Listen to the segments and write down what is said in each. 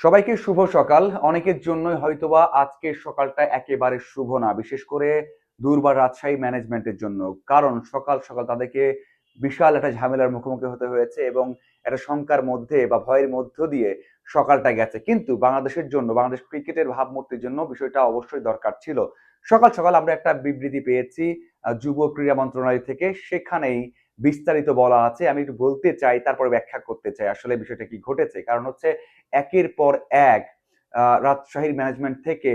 সবাইকে শুভ সকাল। অনেকের জন্যই হয়তোবা আজকের সকালটা একেবারে শুভ না, বিশেষ করে দূরবার রাজশাহী ম্যানেজমেন্টের জন্য। কারণ সকাল সকাল তাদেরকে বিশাল একটা ঝামেলার মুখোমুখি হতে হয়েছে এবং একটা শঙ্কার মধ্যে বা ভয়ের মধ্য দিয়ে সকালটা গেছে। কিন্তু বাংলাদেশের জন্য, বাংলাদেশ ক্রিকেটের ভাবমূর্তির জন্য বিষয়টা অবশ্যই দরকার ছিল। সকাল সকাল আমরা একটা বিবৃতি পেয়েছি যুব ক্রীড়া মন্ত্রণালয় থেকে। সেখানেই বিস্তারিত বলা আছে, আমি একটু বলতে চাই, তারপরে ব্যাখ্যা করতে চাই, আসলে বিষয়টা কি ঘটেছে? কারণ হচ্ছে একের পর এক রাজশাহীর ম্যানেজমেন্ট থেকে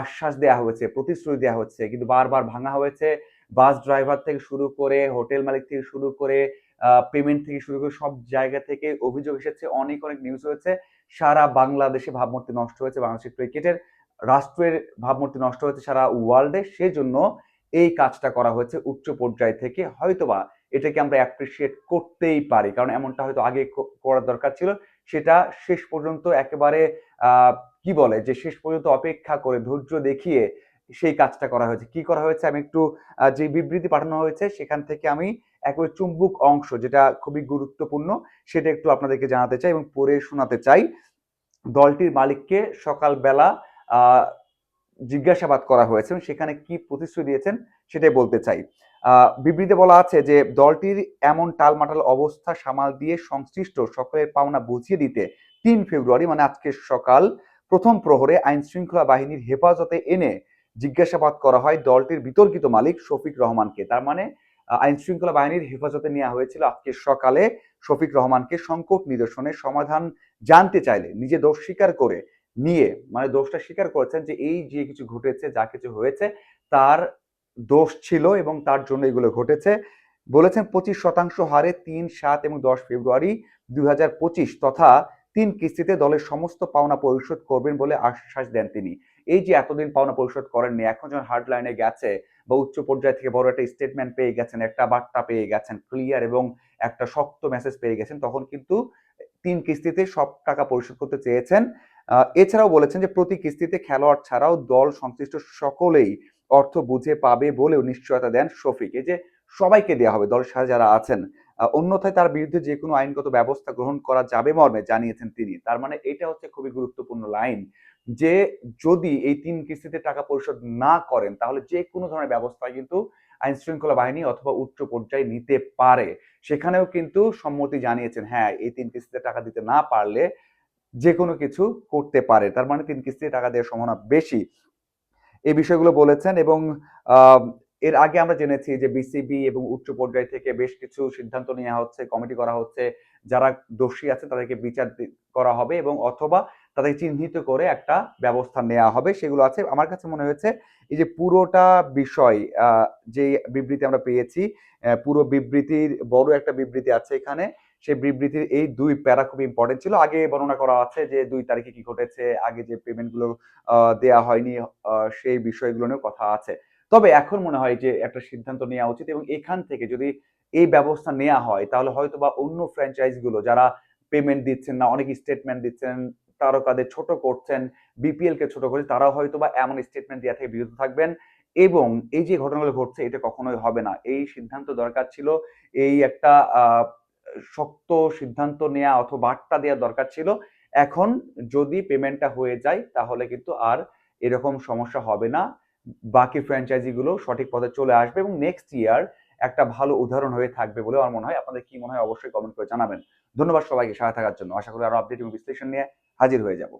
আশ্বাস দেওয়া হয়েছে, প্রতিশ্রুতি দেওয়া হচ্ছে, কিন্তু বারবার ভাঙা হয়েছে। বাস ড্রাইভার থেকে শুরু করে হোটেল মালিক থেকে শুরু করে পেমেন্ট থেকে শুরু করে, সব জায়গা থেকে অভিযোগ এসেছে, অনেক অনেক নিউজ হয়েছে। সারা বাংলাদেশে ভাবমূর্তি নষ্ট হয়েছে, বাংলাদেশের ক্রিকেটের রাষ্ট্রের ভাবমূর্তি নষ্ট হয়েছে সারা ওয়ার্ল্ডে সেজন্য এই কাজটা করা হয়েছে উচ্চ পর্যায় থেকে, হয়তোবা এটাকে আমরা অ্যাপ্রিসিয়েট করতেই পারি। কারণ এমনটা হয়তো আগে করার দরকার ছিল। সেটা শেষ পর্যন্ত একেবারে কি বলে? যে শেষ পর্যন্ত অপেক্ষা করে ধৈর্য দেখিয়ে সেই কাজটা করা হয়েছে। কি করা হয়েছে? আমি একটু যে বিবৃতি পাঠানো হয়েছে, সেখান থেকে আমি একেবারে চুম্বুক অংশ, যেটা খুবই গুরুত্বপূর্ণ, সেটা একটু আপনাদেরকে জানাতে চাই এবং পড়ে শোনাতে চাই। দলটির মালিককে সকালবেলা জিজ্ঞাসাবাদ করা হয়েছে এবং সেখানে কি প্রতিশ্রুতি দিয়েছেন সেটাই বলতে চাই। বিবৃতিতে বলা আছে যে, দলটির এমন টালমাটাল অবস্থা সামাল দিয়ে সংশ্লিষ্ট সকলের পাওনা বুঝিয়ে দিতে তিন ফেব্রুয়ারি মানে আজকে সকাল, প্রথম প্রহরে আইন শৃঙ্খলা বাহিনীর হেফাজতে এনে জিজ্ঞাসাবাদ করা হয় দলটির বিতর্কিত মালিক শফিক রহমানকে। তার মানে আইন শৃঙ্খলা বাহিনীর হেফাজতে নেওয়া হয়েছিল আজকে সকালে শফিক রহমানকে সংকট নিদর্শনের সমাধান জানতে চাইলে, নিজে দোষ স্বীকার করে নিয়ে মানে দোষটা স্বীকার করেছেন যে, এই যে কিছু ঘটেছে, যা কিছু হয়েছে, তার দোষ ছিল এবং তার জন্য এগুলো ঘটেছে। বলেছেন পঁচিশ শতাংশ হারে তিন, সাত এবং দশ ফেব্রুয়ারি দুই হাজার পঁচিশ তথা তিন কিস্তিতে দলের সমস্ত পাওনা পরিশোধ করবেন বলে আশ্বাস দেন তিনি। এই যে এতদিন পাওনা পরিশোধ করেননি, এখন যখন হার্ড লাইনে গেছে বা উচ্চ পর্যায় থেকে বড় একটা স্টেটমেন্ট পেয়ে গেছেন, একটা বার্তা পেয়ে গেছেন ক্লিয়ার এবং একটা শক্ত মেসেজ পেয়ে গেছেন, তখন কিন্তু তিন কিস্তিতে সব টাকা পরিশোধ করতে চেয়েছেন। এছাড়াও বলেছেন যে প্রতি কিস্তিতে খেলোয়াড় ছাড়াও দল সংশ্লিষ্ট সকলেই অর্থ বুঝে পাবে বলেও নিশ্চয়তা দেন শফিক এই যে সবাইকে দেওয়া হবে। দলের সাথে যারা আছেন অন্যথায় তার বিরুদ্ধে যে কোনো আইনগত ব্যবস্থা গ্রহণ করা যাবে মর্মে, জানিয়েছেন তিনি। তার মানে এটা হচ্ছে খুবই গুরুত্বপূর্ণ লাইন যে যদি এই তিন কিস্তিতে টাকা পরিশোধ না করেন, তাহলে যে কোনো ধরনের ব্যবস্থা কিন্তু আইন শৃঙ্খলা বাহিনী অথবা উচ্চ পর্যায়ে নিতে পারে। সেখানেও কিন্তু সম্মতি জানিয়েছেন হ্যাঁ এই তিন কিস্তিতে টাকা দিতে না পারলে যে কোনো কিছু করতে পারে। তার মানে তিন কিস্তিতে টাকা দেওয়ার সম্ভাবনা বেশি। এই বিষয়গুলো বলেছেন এবং এর আগে আমরা জেনেছি যে বিসিবি এবং উচ্চ পর্যায় থেকে বেশ কিছু সিদ্ধান্ত নেওয়া হচ্ছে, কমিটি করা হচ্ছে, যারা দোষী আছে তাদেরকে বিচার করা হবে এবং অথবা তাদেরকে চিহ্নিত করে একটা ব্যবস্থা নেওয়া হবে, সেগুলো আছে। আমার কাছে মনে হয়েছে এই যে পুরোটা বিষয় যে বিবৃতি আমরা পেয়েছি পুরো বিবৃতির বড় একটা বিবৃতি আছে এখানে। সেই বিবৃতির এই দুই প্যারা খুব ইম্পর্টেন্ট ছিল। আগে বর্ণনা করা আছে যে দুই তারিখে কি ঘটেছে আগে যে পেমেন্টগুলো আহ, দেয়া হয়নি সেই বিষয়গুলো নিয়েও কথা আছে। তবে এখন মনে হয় যে একটা সিদ্ধান্ত নেওয়া উচিত এবং এখান থেকে যদি এই ব্যবস্থা নেওয়া হয় তাহলে হয়তো বা অন্য ফ্র্যাঞ্চাইজগুলো যারা পেমেন্ট দিচ্ছেন না অনেক স্টেটমেন্ট দিচ্ছেন তারকাদের ছোট করছেন বিপিএল কে ছোট করছেন তারাও হয়তো বা এমন স্টেটমেন্ট দেওয়া থেকে বিরত থাকবেন এবং এই যে ঘটনাগুলো ঘটছে এটা কখনোই হবে না। এই সিদ্ধান্ত দরকার ছিল এই একটা শক্ত সিদ্ধান্ত নেওয়া অথবা বার্তা দেওয়া দরকার ছিল। এখন যদি পেমেন্টটা হয়ে যায়, তাহলে কিন্তু আর এরকম সমস্যা হবে না। বাকি ফ্র্যাঞ্চাইজিগুলো সঠিক পথে চলে আসবে এবং নেক্সট ইয়ার একটা ভালো উদাহরণ হয়ে থাকবে বলে আমার মনে হয়। আপনাদের কি মনে হয় অবশ্যই কমেন্ট করে জানাবেন। ধন্যবাদ সবাইকে সাথে থাকার জন্য। আশা করি আরও আপডেট এবং বিশ্লেষণ নিয়ে হাজির হয়ে যাব।